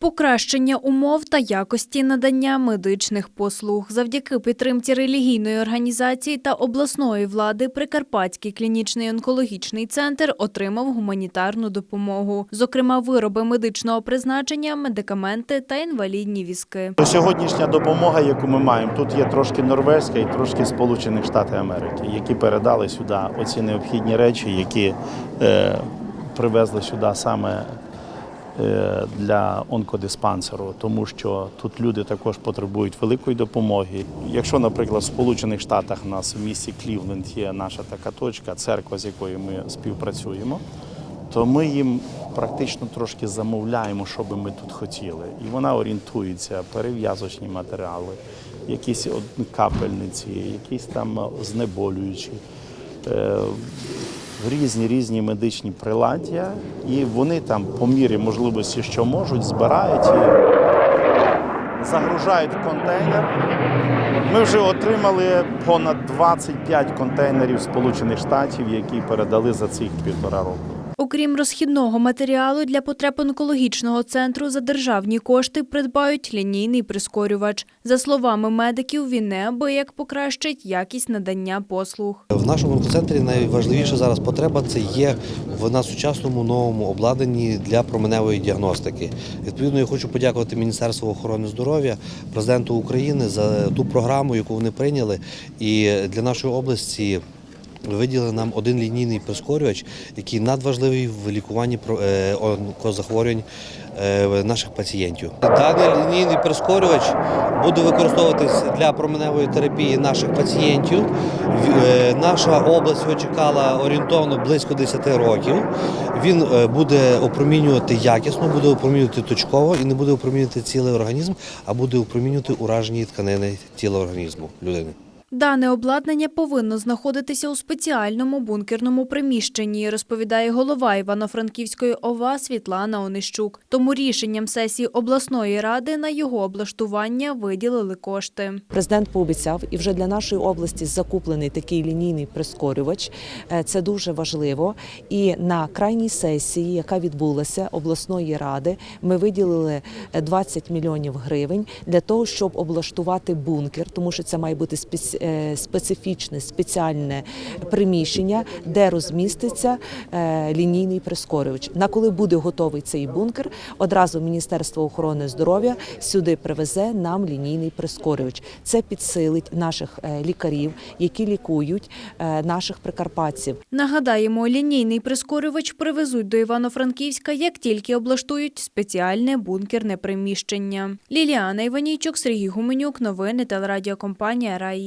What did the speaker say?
Покращення умов та якості надання медичних послуг завдяки підтримці релігійної організації та обласної влади Прикарпатський клінічний онкологічний центр отримав гуманітарну допомогу, зокрема вироби медичного призначення, медикаменти та інвалідні візки. Сьогоднішня допомога, яку ми маємо, тут є трошки норвезька і трошки Сполучених Штатів Америки, які передали сюди оці необхідні речі, які е, привезли сюди саме для онкодиспансеру, тому що тут люди також потребують великої допомоги. Якщо, наприклад, в Сполучених Штатах у нас в місті Клівленд є наша така точка, церква, з якою ми співпрацюємо, то ми їм практично трошки замовляємо, що би ми тут хотіли. І вона орієнтується, перев'язочні матеріали, якісь капельниці, якісь там знеболюючі, е, різні різні медичні приладдя. І вони там по мірі можливості, що можуть, збирають і загружають контейнер. Ми вже отримали понад 25 контейнерів Сполучених Штатів, які передали за цих півтора року. Окрім розхідного матеріалу для потреб онкологічного центру за державні кошти придбають лінійний прискорювач. За словами медиків, він неабияк покращить якість надання послуг. В нашому онкоцентрі найважливіша зараз потреба це є в сучасному новому обладнанні для променевої діагностики. Відповідно, я хочу подякувати Міністерству охорони здоров'я, президенту України за ту програму, яку вони прийняли, і для нашої області. Виділили нам один лінійний прискорювач, який надважливий в лікуванні е, онкозахворювань е, наших пацієнтів. Даний лінійний прискорювач буде використовуватись для променевої терапії наших пацієнтів. Е, Наша область його чекала орієнтовно близько 10 років. Він буде опромінювати якісно, буде опромінювати точково і не буде опромінювати цілий організм, а буде опромінювати уражені тканини тіла організму людини. Дане обладнання повинно знаходитися у спеціальному бункерному приміщенні, розповідає голова Івано-Франківської ОВА Світлана Онищук. Тому рішенням сесії обласної ради на його облаштування виділили кошти. Президент пообіцяв, і вже для нашої області закуплений такий лінійний прискорювач. Е, Це дуже важливо. І на крайній сесії, яка відбулася обласної ради, ми виділили е, 20 мільйонів гривень для того, щоб облаштувати бункер, тому що це має бути спец- е, специфічне спеціальне приміщення, де розміститься е, лінійний прискорювач. На коли буде готовий цей бункер, одразу Міністерство охорони здоров'я сюди привезе нам лінійний прискорювач. Це підсилить наших е, лікарів, які лікують е, наших прикарпатців. Нагадаємо, лінійний прискорювач привезуть до Івано-Франківська, як тільки облаштують спеціальне бункерне приміщення. Ліліана Іванійчук, Сергій Гуменюк, новини телерадіокомпанія Раї.